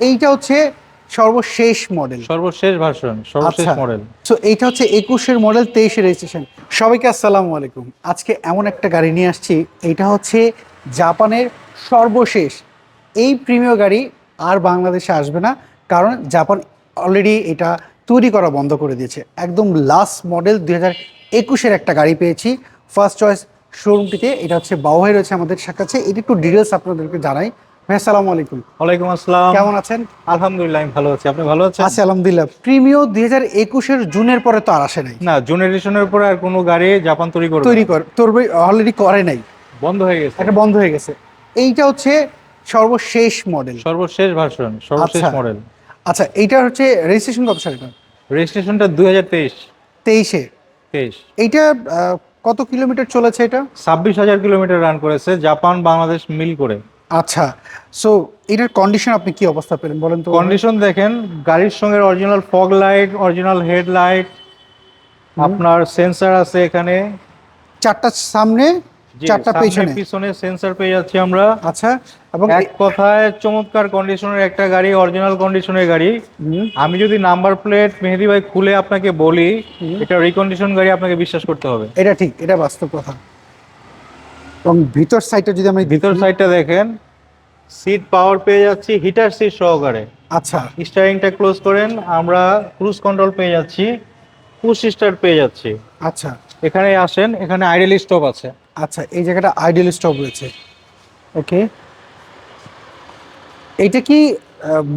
এইটা হচ্ছে সর্বশেষ মডেল। সর্বশেষ ভার্সন সর্বশেষ আচ্ছা। মডেল। সো এইটা হচ্ছে একুশের মডেল তেইশে রেজিস্ট্রেশন সবাইকে আসসালামু আলাইকুম। আজকে এমন একটা গাড়ি নিয়ে আসছি এইটা হচ্ছে জাপানের সর্বশেষ। এই প্রিমিয় গাড়ি আর বাংলাদেশে আসবে না কারণ জাপান অলরেডি এটা তৈরি করা বন্ধ করে দিয়েছে। একদম লাস্ট মডেল দুই হাজার একুশের একটা গাড়ি পেয়েছি। ফার্স্ট চয়েস শোরুমটিতে এটা হচ্ছে বাউহাই রয়েছে আমাদের কাছে এটা একটু ডিটেলস আপনাদেরকে জানাই। আসসালামু আলাইকুম। ওয়ালাইকুম আসসালাম। কেমন আছেন? আলহামদুলিল্লাহ আমি ভালো আছি। আপনি ভালো আছেন? আছি আলহামদুলিল্লাহ দুই হাজার একুশের জুনের পরে তো আর আসে নাই। না জেনারেশনের পরে আর কোনো গাড়ি জাপান তৈরি করবে তৈরি কর তোর অলরেডি করে নাই। বন্ধ হয়ে গেছে। এটা বন্ধ হয়ে গেছে। এইটা হচ্ছে সর্বশেষ মডেল সর্বশেষ ভার্সন সর্বশেষ আচ্ছা। মডেল আচ্ছা এইটা হচ্ছে রেজিস্ট্রেশন কত সাল রেজিস্ট্রেশনটা দুই হাজার তেইশ। তেইশে। তেইশ। এইটা আহ, কত কিলোমিটার চলেছে এটা? ছাব্বিশ হাজার কিলোমিটার রান করেছে। জাপান বাংলাদেশ মিল করে। আচ্ছা সো এটার কন্ডিশন আপনি কি অবস্থা পেলেন বলেন তো? কন্ডিশন দেখেন গাড়ির সঙ্গে original fog light original headlight আপনার সেন্সার আছে এখানে। চারটা সামনে চারটা পেছনে। পিছনে সেন্সার পেয়ে যাচ্ছি আমরা। আচ্ছা এবং এক কথায় চমৎকার কন্ডিশনের একটা গাড়ি অরিজিনাল কন্ডিশনের গাড়ি। আমি যদি নাম্বার প্লেট মেহেদি ভাই খুলে আপনাকে বলি এটা রিকন্ডিশন গাড়ি আপনাকে বিশ্বাস করতে হবে। এটা ঠিক এটা বাস্তব কথা। এবং ভিতর সাইডটা যদি আমরা ভিতর সাইডটা দেখেন সিট পাওয়ার পেয়ে যাচ্ছি হিটার সিট সহকারে। আচ্ছা। স্টারিংটা ক্লোজ করেন আমরা ক্রুজ কন্ট্রোল পেয়ে যাচ্ছি পুশ স্টার্ট পেয়ে যাচ্ছি। আচ্ছা। এখানে আসেন এখানে আইডেল স্টপ আছে। আচ্ছা এই জায়গাটা আইডিয়াল স্টপ রয়েছে। ওকে এইটা কি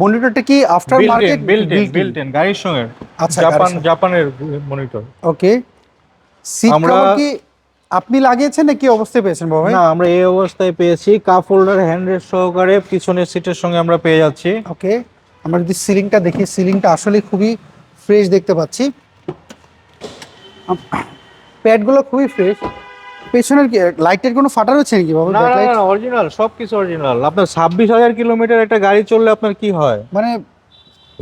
মনিটরটা কি after market built in built in গাড়ির সঙ্গে। আচ্ছা, জাপান জাপানের মনিটর ওকে সিট আমরা- কি আপনি লাগিয়েছেন নাকি অবস্থায় পেয়েছেন বাবা না আমরা এই অবস্থায় পেয়েছি। কাপ হোল্ডার হ্যান্ডেল সহকারে পিছনের সিটের সঙ্গে আমরা পেয়ে যাচ্ছি। ওকে আমরা যদি সিলিংটা দেখি সিলিংটা আসলে খুবই ফ্রেশ দেখতে পাচ্ছি। প্যাডগুলো খুবই ফ্রেশ পেছনের কি লাইটের কোনো ফাটা রয়েছে নাকি বাবা না না অরিজিনাল সবকিছু অরিজিনাল আপনার ছাব্বিশ হাজার কিলোমিটার একটা গাড়ি চললে আপনার কি হয়? মানে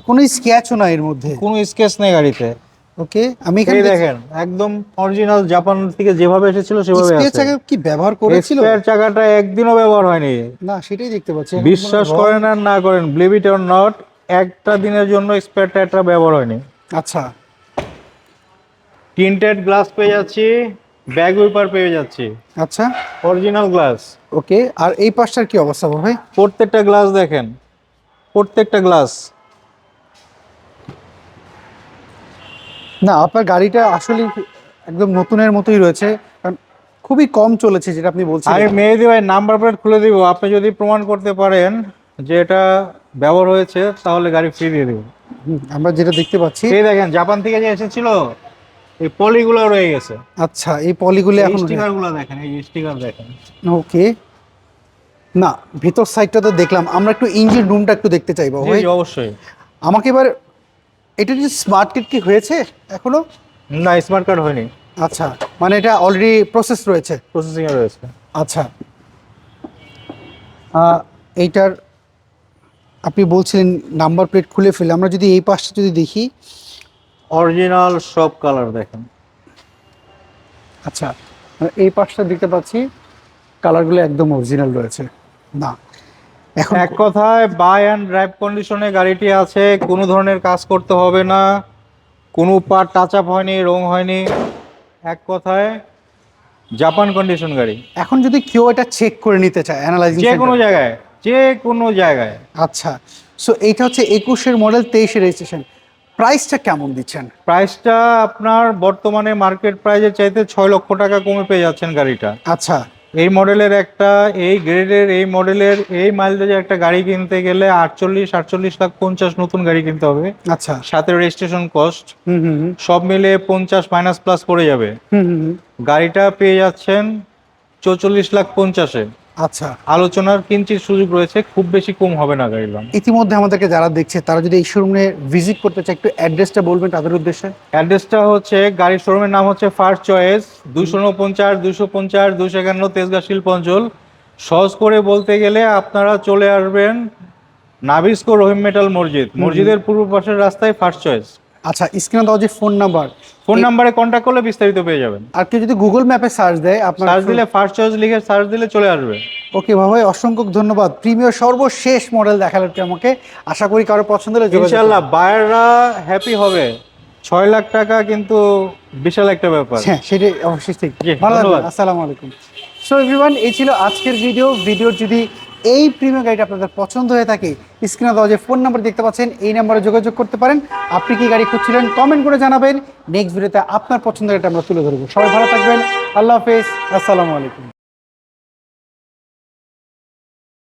কোনো স্ক্যাচও না এর মধ্যে? কোনো স্কেচ নেই গাড়িতে। ওকে? আমি এখানে দেখেন একদম অরিজিনাল জাপান থেকে যেভাবে এসেছিল সেভাবে আছে। কি ব্যবহার করেছিল? স্পেয়ার চাকাটা একদিনও ব্যবহার হয়নি। না সেটাই দেখতে পাচ্ছি। বিশ্বাস করেন আর না করেন বিলিভ ইট অর নট একটা দিনের জন্য স্পেয়ার টায়ারটা ব্যবহার হয়নি। আচ্ছা। টিন্টেড গ্লাস পেয়ে যাচ্ছি ব্যাগ উইপার পেয়ে যাচ্ছি। আচ্ছা। অরিজিনাল গ্লাস ওকে আর এই পাশটার কি অবস্থা ভাই? প্রত্যেকটা গ্লাস দেখেন প্রত্যেকটা গ্লাস না আপনার গাড়িটা আসলে একদম নতুনের মতোই রয়েছে কারণ খুবই কম চলেছে যেটা আপনি বলছেন আমি মেহেদি ভাই নাম্বার প্লেট খুলে দিব আপনি যদি প্রমাণ করতে পারেন যে এটা ব্যবহার হয়েছে তাহলে গাড়ি ফ্রি দিয়ে দেবো। আমরা যেটা দেখতে পাচ্ছি এই দেখেন জাপান থেকে যে এসেছিল এই পলিগুলো রয়ে গেছে। আচ্ছা এই পলিগুলো এখন স্টিকারগুলো দেখেন এই স্টিকার দেখেন। ওকে। না ভিতর সাইডটা তো দেখলাম আমরা একটু ইঞ্জিন রুমটা একটু দেখতে চাইব অবশ্যই। আমাকে এবার এটা যে স্মার্ট কিট কি হয়েছে এখনও? না স্মার্ট কার্ড হয়নি। আচ্ছা মানে এটা অলরেডি প্রসেস রয়েছে? প্রসেসিং এ রয়েছে। আচ্ছা। এইটার আপনি বলছিলেন নাম্বার প্লেট খুলে ফেলে আমরা যদি এই পাশটা যদি দেখি। অরিজিনাল সব কালার দেখেন। আচ্ছা মানে এই পাশটা দেখতে পাচ্ছি কালারগুলো একদম অরিজিনাল রয়েছে। না এখন এক কথায় বাই অ্যান্ড ড্রাইভ কন্ডিশনে গাড়িটি আছে কোনো ধরনের কাজ করতে হবে না কোনো পার্ট টাচ আপ হয়নি রং হয়নি। এক কথায় জাপান কন্ডিশন গাড়ি। এখন যদি কেউ এটা চেক করে নিতে চায় অ্যানালাইজিং যে কোনো জায়গায় যে কোনো জায়গায়। আচ্ছা সো এইটা হচ্ছে একুশের মডেল তেইশে রেজিস্ট্রেশন প্রাইসটা কেমন দিচ্ছেন? প্রাইসটা আপনার বর্তমানে মার্কেট প্রাইজের চাইতে ছয় লক্ষ টাকা কমে পেয়ে যাচ্ছেন গাড়িটা। আচ্ছা এই মডেলের একটা এই গ্রেডের এই মডেলের এই মাইলেজের একটা গাড়ি কিনতে গেলে আটচল্লিশ আটচল্লিশ লাখ পঞ্চাশ নতুন গাড়ি কিনতে হবে। আচ্ছা। সাথে রেজিস্ট্রেশন কস্ট সব মিলে পঞ্চাশ মাইনাস প্লাস পড়ে যাবে। গাড়িটা পেয়ে যাচ্ছেন চৌচল্লিশ লাখ পঞ্চাশে। আচ্ছা। আলোচনার কিঞ্চিত সুযোগ রয়েছে খুব বেশি কম হবে না গাড়ির দাম ইতিমধ্যে আমাদেরকে যারা দেখছে তারা যদি এই শোরুমে ভিজিট করতে চায় একটু অ্যাড্রেসটা বলবেন তাদের উদ্দেশ্যে? অ্যাড্রেসটা হচ্ছে গাড়ির শোরুমের নাম হচ্ছে ফার্স্ট চয়েস দুশো উনপঞ্চাশ দুশো পঞ্চাশ দুশো একান্ন তেজগা শিল্প অঞ্চল সহজ করে বলতে গেলে আপনারা চলে আসবেন নাবিস্কো রহিম মেটাল মসজিদ। মসজিদের পূর্ব পাশের রাস্তায় ফার্স্ট চয়েস আচ্ছা স্ক্রিনে দেওয়া যে ফোন নাম্বার ফোন নাম্বারে কন্ট্যাক্ট করলে বিস্তারিত পেয়ে যাবেন। আর কেউ যদি গুগল ম্যাপে সার্চ দেয় আপনার সার্চ দিলে ফার্স্ট চয়েস লিখে সার্চ দিলে চলে আসবে। ওকে ভাই অসংখ্য ধন্যবাদ। প্রিমিয়ার সর্বশেষ মডেল দেখালেন আপনি আমাকে। আশা করি কারও পছন্দ হলে যোগাযোগ ইনশাল্লাহ বায়াররা হ্যাপি হবে। ছয় লাখ টাকা কিন্তু বিশাল একটা ব্যাপার। হ্যাঁ সেটাই অবশ্যই ঠিক। ভালো আসসালামু আলাইকুম। সো এভরিওয়ান এই ছিল আজকের ভিডিও ভিডিওর যদি এই প্রিমিয়াম গাড়িটা আপনাদের পছন্দ হয়ে থাকে স্ক্রিনে দেওয়া যে ফোন নাম্বার দেখতে পাচ্ছেন, এই নাম্বারে যোগাযোগ করতে পারেন। আপনি কি গাড়ি খুঁজছিলেন কমেন্ট করে জানাবেন। নেক্সট ভিডিওতে আপনার পছন্দের গাড়িটা আমরা তুলে ধরবো। সবাই ভালো থাকবেন। আল্লাহ হাফেজ। আসসালামু আলাইকুম।